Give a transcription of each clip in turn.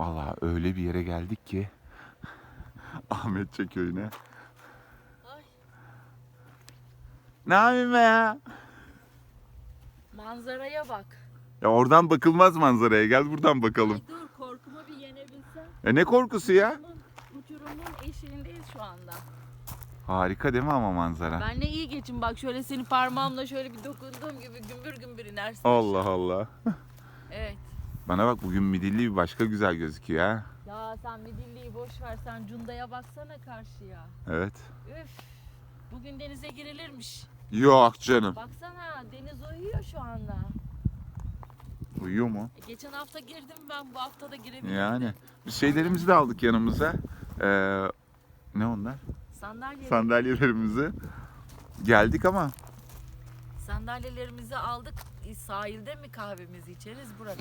Vallahi öyle bir yere geldik ki Ahmetçe köyüne. Ay. Ne yapayım be ya? Manzaraya bak. Ya oradan bakılmaz manzaraya. Gel buradan bakalım. Ay dur korkumu bir yenebilsem. E ne korkusu ya? Uçurumun, uçurumun eşiğindeyiz şu anda. Harika değil mi ama manzara? Ben ne iyi geçin bak şöyle seni parmağımla şöyle bir dokunduğum gibi gümbür gümbür inersin. Allah Allah. Evet. Bana bak bugün midilli bir başka güzel gözüküyor ha. Ya sen Midilli'yi boş ver sen Cunda'ya baksana karşıya. Evet. Üf. Bugün denize girilirmiş. Yok canım. Baksana deniz uyuyor şu anda. Uyuyor mu? E, geçen hafta girdim ben bu hafta da girebilirim. Yani. Biz şeylerimizi de aldık yanımıza. Ee, ne onlar? Sandalye, Sandalyelerimizi. Geldik ama sandalyelerimizi aldık. E, Sahilde mi kahvemizi içeriz burada?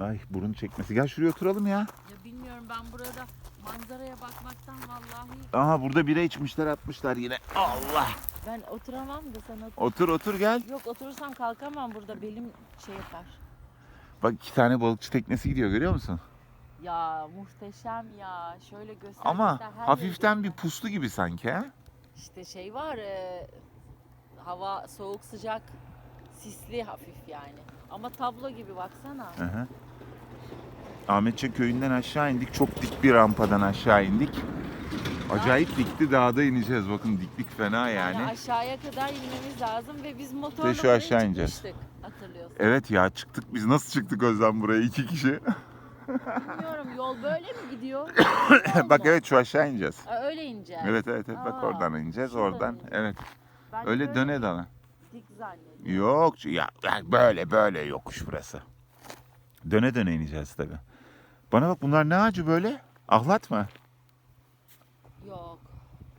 Ay burun çekmesi. Gel şuraya oturalım ya. Ya bilmiyorum ben burada manzaraya bakmaktan vallahi Aha burada bira içmişler atmışlar yine. Allah. ben oturamam da sen otur. Otur otur gel. Yok oturursam kalkamam burada belim şey yapar. Bak iki tane balıkçı teknesi gidiyor görüyor musun? Ya muhteşem ya. Şöyle göster. Ama göster, her hafiften bir göster. puslu gibi sanki ha? İşte şey var e, hava soğuk sıcak sisli hafif yani. Ama tablo gibi baksana. Hı hı. Ahmetçe köyünden aşağı indik. Çok dik bir rampadan aşağı indik. Acayip dikti dağda ineceğiz. Bakın diklik fena Yani, yani. aşağıya kadar inmemiz lazım ve biz motorla şu buraya aşağı ineceğiz. çıkmıştık, Hatırlıyorsun. Evet ya çıktık. Biz nasıl çıktık Özlem buraya iki kişi? Bilmiyorum yol böyle mi gidiyor? Bak evet şu aşağı ineceğiz. Aa, öyle ineceğiz. Evet evet evet bak Aa, oradan ineceğiz şuradan oradan. ineceğiz. Evet. Ben Öyle böyle döne dana. Dik zannediyorum. Yok ya böyle böyle yokuş burası. Döne döne ineceğiz tabi. Bana bak bunlar ne ağacı böyle? Ahlat mı? Yok.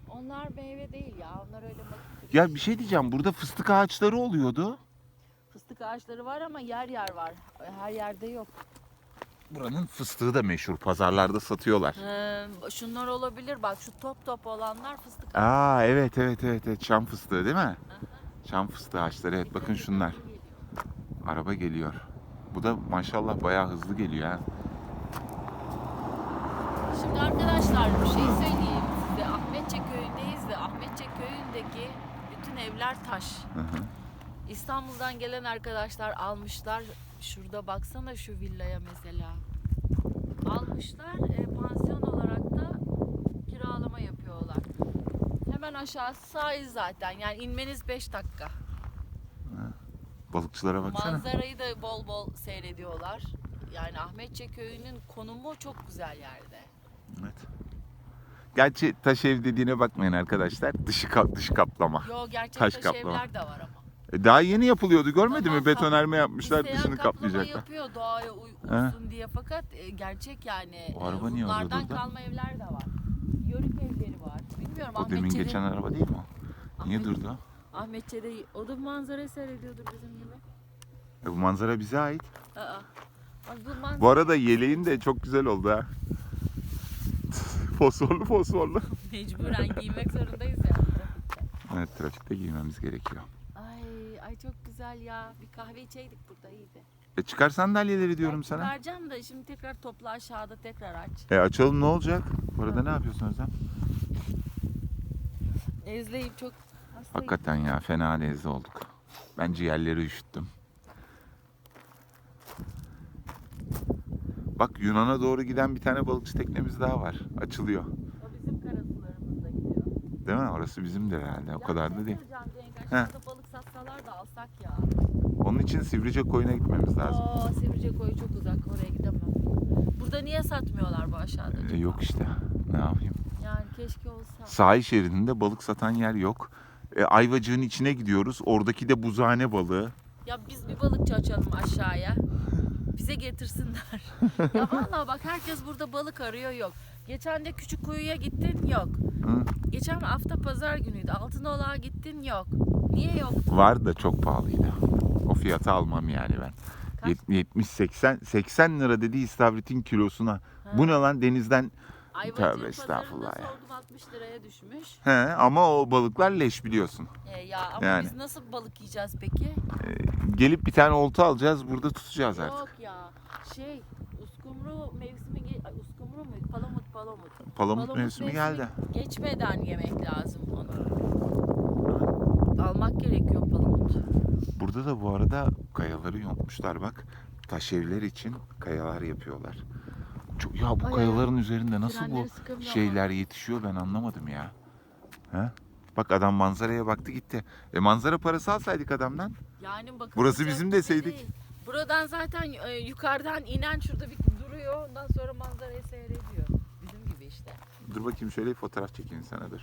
Onlar meyve değil ya. Onlar öyle bakın. Ya bir şey diyeceğim burada fıstık ağaçları oluyordu. Fıstık ağaçları var ama yer yer var. Her yerde yok. Buranın fıstığı da meşhur. Pazarlarda satıyorlar. Ee, şunlar olabilir bak şu top top olanlar fıstık Aa evet evet evet evet çam fıstığı değil mi? Çam fıstığı ağaçları evet bakın şunlar. Araba geliyor. Bu da maşallah bayağı hızlı geliyor ha. Şimdi arkadaşlar bir şey söyleyeyim size. Ahmetçe köyündeyiz ve Ahmetçe köyündeki bütün evler taş. Hı hı. İstanbul'dan gelen arkadaşlar almışlar. Şurada baksana şu villaya mesela. Almışlar e, pansiyon olarak da kiralama yapıyorlar. Hemen aşağısı sahil zaten. Yani inmeniz 5 dakika. Balıkçılara baksana. Manzarayı da bol bol seyrediyorlar. Yani Ahmetçe köyünün konumu çok güzel yerde. Evet. Gerçi taş ev dediğine bakmayın arkadaşlar. Dışı ka- dış kaplama. Yo gerçek Taş taş, kaplama. evler de var ama. E, Daha yeni yapılıyordu görmedin Tamam, mi? Betonarme yapmışlar İsteyen dışını kaplama kaplayacaklar. yapıyor doğaya uy- uysun diye fakat e, gerçek yani O araba e, niye orada Rumlardan durdu? kalma evler de var. Yörük evleri. Bilmiyorum O demin Ahmetçe'de, geçen araba değil mi? Niye Ahmet- durdu? Ahmetçe'de o da manzara seyrediyordur bizim gibi. E, bu manzara bize ait. Aa. Bu manzara Bu arada yeleğin de çok güzel oldu ha. fosforlu fosforlu. mecburen giymek zorundayız ya. trafikte. Evet trafikte giymemiz gerekiyor. Ay ay çok güzel ya. Bir kahve içeydik burada iyiydi. E çıkar sandalyeleri diyorum sana. Vereceğim de şimdi tekrar topla aşağıda tekrar aç. E açalım ne olacak? Bu arada ne yapıyorsun Özlem? Ezleyip çok hastayım. Hakikaten ya fena lezzetli olduk. Ben ciğerleri üşüttüm. Bak Yunan'a doğru giden bir tane balıkçı teknemiz daha var. Açılıyor. O bizim karasularımızda gidiyor. Değil mi? Orası bizimdir herhalde. O Ya kadar da değil. Cenk, balık satsalar da alsak ya. Onun için Sivrice koyuna gitmemiz lazım. Oo Sivrice koyu çok uzak oraya gidemem. Burada niye satmıyorlar bu aşağıda? E, acaba? yok işte. Ne yapayım? Yani keşke olsa. Sahil şeridinde balık satan yer yok. E, Ayvacık'ın içine gidiyoruz. Oradaki de buzhane balığı. Ya biz bir balıkçı açalım aşağıya. Bize getirsinler. ya vallahi bak herkes burada balık arıyor yok. Geçen de küçük kuyuya gittin yok. Hı? Geçen hafta pazar günüydü. Altınoluk'a gittin yok. Niye yok? Var da çok pahalıydı. O fiyata almam yani ben. Kaç? 70 80 80 lira dedi istavritin kilosuna. Bu ne lan denizden Ayvacık'ın Tövbe estağfurullah ya. sordum 60 liraya düşmüş. he ama o balıklar leş biliyorsun. E, ya ama Yani. biz nasıl balık yiyeceğiz peki? E, gelip bir tane olta alacağız burada tutacağız artık. Yok ya şey uskumru mevsimi ge- Palamut. Palamut, mevsimi geldi. Geçmeden yemek lazım onu. Almak gerekiyor palamut. Burada da bu arada kayaları yontmuşlar bak. Taş evler için kayalar yapıyorlar. Çok, ya bu Ay, kayaların üzerinde nasıl Frenleri bu sıkamıyor şeyler yetişiyor ben anlamadım ya. He? Bak adam manzaraya baktı gitti. E manzara parası alsaydık adamdan. Yani bakın Burası bizim deseydik. Buradan zaten e, yukarıdan inen şurada bir duruyor. Ondan sonra manzarayı seyrediyor. Bizim gibi işte. Dur bakayım şöyle bir fotoğraf çekeyim sana dur.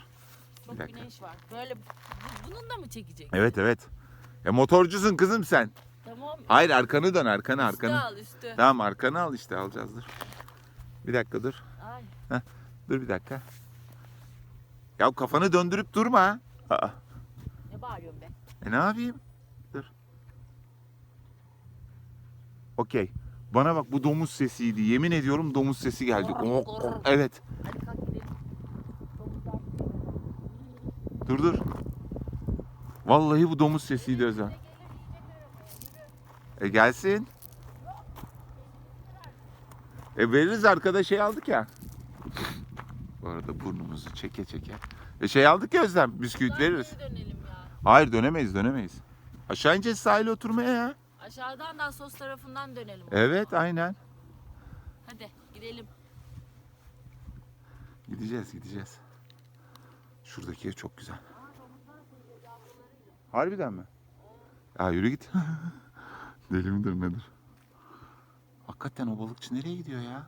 Çok Bir dakika. güneş var. Böyle bu- bunun da mı çekecek? Evet evet. E motorcusun kızım sen. Tamam. Hayır arkanı dön arkanı Üstü arkanı. al üstü. Tamam arkanı al işte alacağız dur. Bir dakika dur. Ay. Dur bir dakika. Ya kafanı döndürüp durma. Aa, Ne bağırıyorsun be? e ne yapayım? Dur. Okey. Bana bak bu domuz sesiydi. Yemin ediyorum domuz sesi geldi. Gor, Oh, oh, Evet. Hadi kalk gidelim. Domuzlar. Dur dur. Vallahi bu domuz sesiydi Özlem. E gelsin. E veririz arkada şey aldık ya. Bu arada burnumuzu çeke çeke. E şey aldık ya Özlem bisküvit veririz. dönelim ya. Hayır dönemeyiz dönemeyiz. Aşağı ineceğiz sahile oturmaya ya. Aşağıdan da sos tarafından dönelim. Evet aynen. Hadi gidelim. Gideceğiz gideceğiz. Şuradaki ev çok güzel. Harbiden mi? Ya yürü git. Deli midir nedir? Hakikaten o balıkçı nereye gidiyor ya?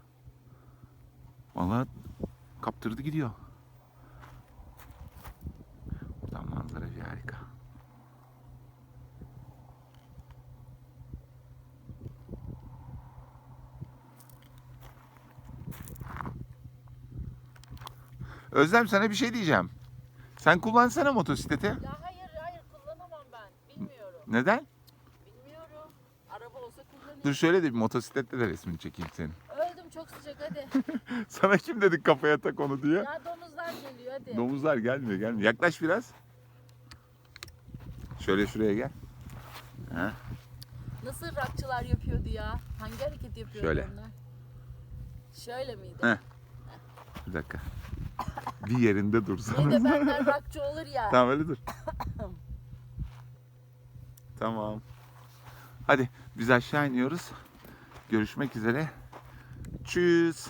Vallahi kaptırdı gidiyor. Buradan manzara bir harika. Özlem sana bir şey diyeceğim. Sen kullansana motosikleti. Ya hayır hayır kullanamam ben. Bilmiyorum. Neden? Bilmiyorum. Araba olsa kullanırım. Dur şöyle de bir motosiklette de resmini çekeyim senin. Öldüm çok sıcak hadi. Sana kim dedik kafaya tak onu diye? ya domuzlar geliyor hadi. Domuzlar gelmiyor gelmiyor. Yaklaş biraz. Şöyle şuraya gel. Ha? Nasıl rockçılar yapıyordu ya? Hangi hareket yapıyordu Şöyle. onlar? Şöyle miydi? Heh. Bir dakika. Bir yerinde dursana. de benden rockçı olur ya. tamam öyle dur. tamam. Hadi biz aşağı iniyoruz. Görüşmek üzere. Tschüss.